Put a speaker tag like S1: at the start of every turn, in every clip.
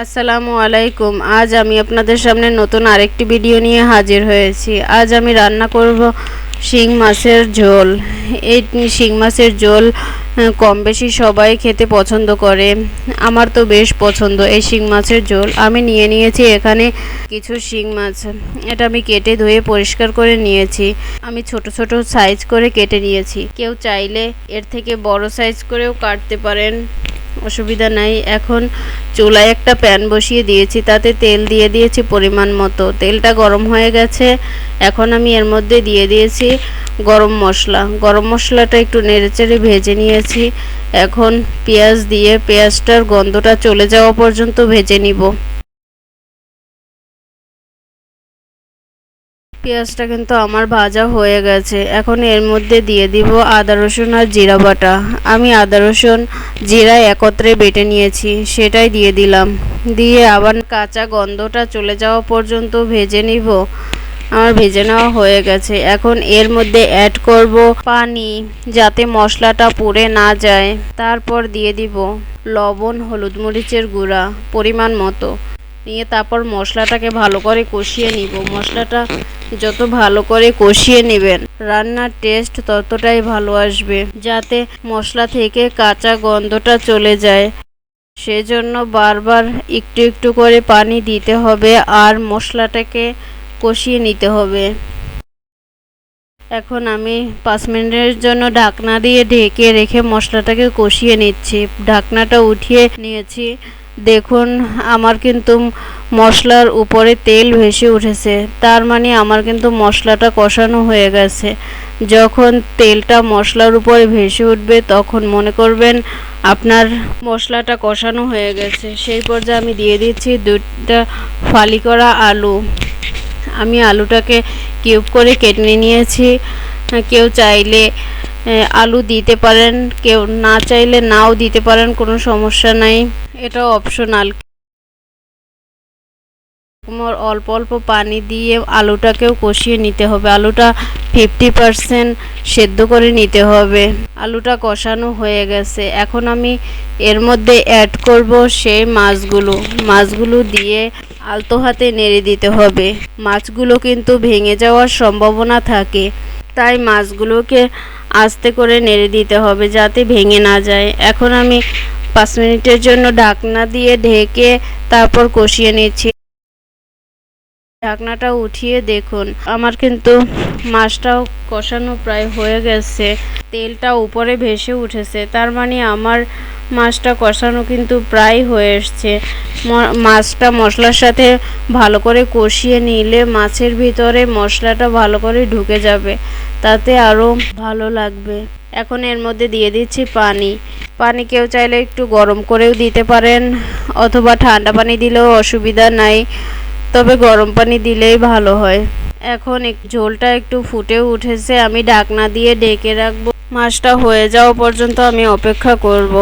S1: আসসালামু আলাইকুম। আজ আমি আপনাদের সামনে নতুন আরেকটি ভিডিও নিয়ে হাজির হয়েছি। আজ আমি রান্না করব শিং মাছের ঝোল। এই শিং মাছের ঝোল কম বেশি সবাই খেতে পছন্দ করে। আমার তো বেশ পছন্দ এই শিং মাছের ঝোল। আমি নিয়ে নিয়েছি এখানে কিছু শিং মাছ। এটা আমি কেটে ধুয়ে পরিষ্কার করে নিয়েছি। আমি ছোট ছোট সাইজ করে কেটে নিয়েছি। কেউ চাইলে এর থেকে বড় সাইজ করেও কাটতে পারেন। অসুবিধা নাই। এখন চুলায় একটা প্যান বসিয়ে দিয়েছি, তাতে তেল দিয়ে দিয়েছি পরিমাণ মতো। তেলটা গরম হয়ে গেছে, এখন আমি এর মধ্যে দিয়ে দিয়েছি গরম মশলা। গরম মশলাটা একটু নেড়েচেড়ে ভেজে নিয়েছি। এখন পেঁয়াজ দিয়ে পেঁয়াজটার গন্ধটা চলে যাওয়া পর্যন্ত ভেজে নিব। পেঁয়াজটা কিন্তু আমার ভাজা হয়ে গেছে। এখন এর মধ্যে দিয়ে দিব আদা, রসুন আর জিরা বাটা। আমি আদা, রসুন, জিরা একত্রে বেটে নিয়েছি, সেটাই দিয়ে দিলাম। দিয়ে আবার কাঁচা গন্ধটা চলে যাওয়া পর্যন্ত ভেজে নিব। আমার ভেজে নেওয়া হয়ে গেছে। এখন এর মধ্যে অ্যাড করব পানি, যাতে মশলাটা পুড়ে না যায়। তারপর দিয়ে দিব লবণ, হলুদ মরিচের গুঁড়া পরিমাণ মতো। নিয়ে তারপর মশলাটাকে ভালো করে কষিয়ে নিব। মশলাটা যত ভালো করে কষিয়ে নেবেন, রান্নার টেস্ট ততটাই ভালো আসবে, যাতে মশলা থেকে কাঁচা গন্ধটা চলে যায়। সেজন্য বারবার একটু একটু করে পানি দিতে হবে আর মশলাটাকে কষিয়ে নিতে হবে। এখন আমি পাঁচ মিনিটের জন্য ঢাকনা দিয়ে ঢেকে রেখে মশলাটাকে কষিয়ে নিচ্ছি। ঢাকনাটা উঠিয়ে নিয়েছি। দেখুন, আমার কিন্তু মশলার উপরে তেল ভেসে উঠেছে। তার মানে আমার কিন্তু মশলাটা কষানো হয়ে গেছে। যখন তেলটা মশলার উপরে ভেসে উঠবে, তখন মনে করবেন আপনার মশলাটা কষানো হয়ে গেছে। সেই পর্যায়ে আমি দিয়ে দিচ্ছি দুটা ফালি করা আলু। আমি আলুটাকে কিউব করে কেটে নিয়েছি। কেউ চাইলে আলু দিতে পারেন, কেউ না চাইলে নাও দিতে পারেন, কোনো সমস্যা নাই। এটা অপশনাল। অল্প অল্প পানি দিয়ে আলুটাকেও কষিয়ে নিতে হবে। আলুটা ফিফটি পারসেন্ট সেদ্ধ করে নিতে হবে। আলুটা কষানো হয়ে গেছে। এখন আমি এর মধ্যে অ্যাড করব সেই মাছগুলো। মাছগুলো দিয়ে আলতো হাতে নেড়ে দিতে হবে। মাছগুলো কিন্তু ভেঙে যাওয়ার সম্ভাবনা থাকে। তাই মাছগুলোকে আস্তে করে নেড়ে দিতে হবে যাতে ভেঙে না যায়। এখন আমি পাঁচ মিনিটের জন্য ঢাকনা দিয়ে ঢেকে তারপর কষিয়ে নিচ্ছি। ঢাকনাটা উঠিয়ে দেখুন। আমার কিন্তু মাছটাও কষানো প্রায় হয়ে গেছে। তেলটা উপরে ভেসে উঠেছে। তার মানে আমার মাছটা কষানো কিন্তু প্রায় হয়ে এসছে। মাছটা মশলার সাথে ভালো করে কষিয়ে নিলে মাছের ভিতরে মশলাটা ভালো করে ঢুকে যাবে। তাতে আরও ভালো লাগবে। এখন এর মধ্যে দিয়ে দিচ্ছি পানি। পানি কেউ চাইলে একটু গরম করেও দিতে পারেন, অথবা ঠান্ডা পানি দিলেও অসুবিধা নাই। তবে গরম পানি দিলেই ভালো হয়। এখন ঝোলটা একটু ফুটে উঠেছে, আমি ঢাকনা দিয়ে ডেকে রাখব। মাছটা হয়ে যাওয়া পর্যন্ত আমি অপেক্ষা করব।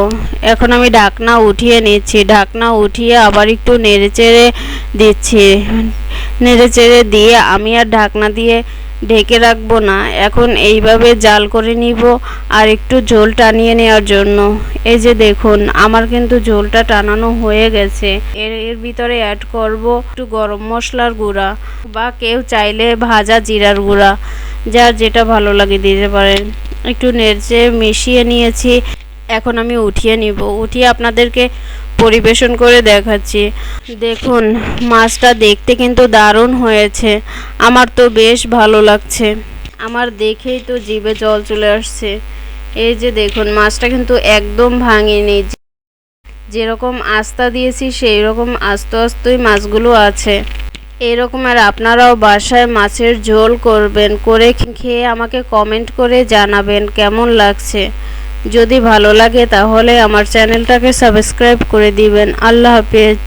S1: এখন আমি ঢাকনা উঠিয়ে নিচ্ছি। ঢাকনা উঠিয়ে আবার একটু নেড়ে চেড়ে দিচ্ছি। নেড়ে চেড়ে দিয়ে আমি আর ঢাকনা দিয়ে ঢেকে রাখব না। এখন এইভাবে জাল করে নিব আর একটু ঝোল টানিয়ে নেওয়ার জন্য। এই যে দেখুন, আমার কিন্তু ঝোলটা টানানো হয়ে গেছে। এর এর ভিতরে অ্যাড করব একটু গরম মশলার গুঁড়া বা কেউ চাইলে ভাজা জিরার গুঁড়া। যার যেটা ভালো লাগে দিতে পারেন। একটু নেড়ে মিশিয়ে নিয়েছি। এখন আমি উঠিয়ে নিব। উঠিয়ে আপনাদেরকে পরিবেশন করে দেখাচ্ছি। দেখুন, মাছটা দেখতে কিন্তু দারুণ হয়েছে। আমার তো বেশ ভালো লাগছে। আমার দেখেই তো জিভে জল চলে আসছে। এই যে দেখুন, মাছটা কিন্তু একদম ভাঙেনি। যেরকম আস্তা দিয়েছি সেই রকম আস্তে আস্তই মাছগুলো আছে। এরকম আর আপনারাও বাসায় মাছের ঝোল করবেন, করে খেয়ে আমাকে কমেন্ট করে জানাবেন কেমন লাগছে। যদি ভালো লাগে তাহলে আমার চ্যানেলটাকে সাবস্ক্রাইব করে দিবেন। আল্লাহ হাফেজ।